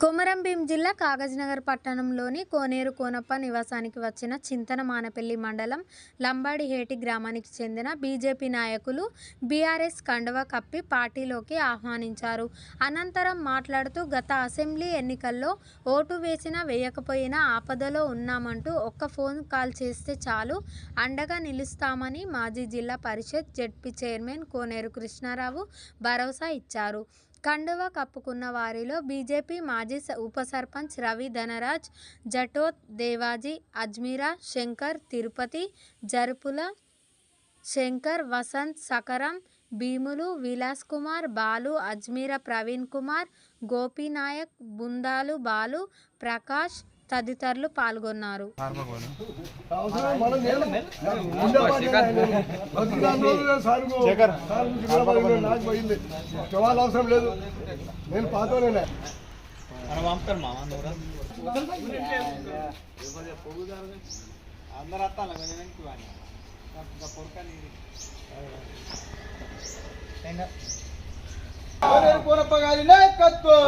కొమరంభీం జిల్లా కాగజ్నగర్ పట్టణంలోని కోనేరు కోనప్ప నివాసానికి వచ్చిన చింతన మానపల్లి మండలం లంబాడిహేటి గ్రామానికి చెందిన బీజేపీ నాయకులు బీఆర్ఎస్ కండవ కప్పి పార్టీలోకి ఆహ్వానించారు. అనంతరం మాట్లాడుతూ గత అసెంబ్లీ ఎన్నికల్లో ఓటు వేసినా వేయకపోయినా ఆపదలో ఉన్నామంటూ ఒక్క ఫోన్ కాల్ చేస్తే చాలు అండగా నిలుస్తామని మాజీ జిల్లా పరిషత్ జెడ్పీ చైర్మన్ కోనేరు కృష్ణారావు భరోసా ఇచ్చారు. కండువా కప్పుకున్న వారిలో బీజేపీ మాజీ స- ఉప సర్పంచ్ రవి ధనరాజ్ జటోత్ దేవాజీ అజ్మీరా శంకర్ తిరుపతి జరుపుల శంకర్ వసంత్ సకరం భీములు విలాస్ కుమార్ బాలు అజ్మీర ప్రవీణ్ కుమార్ గోపీనాయక్ బుందాలు బాలు ప్రకాష్ తదితరులు పాల్గొన్నారు. కోనప్ప గారి నాయకత్వం!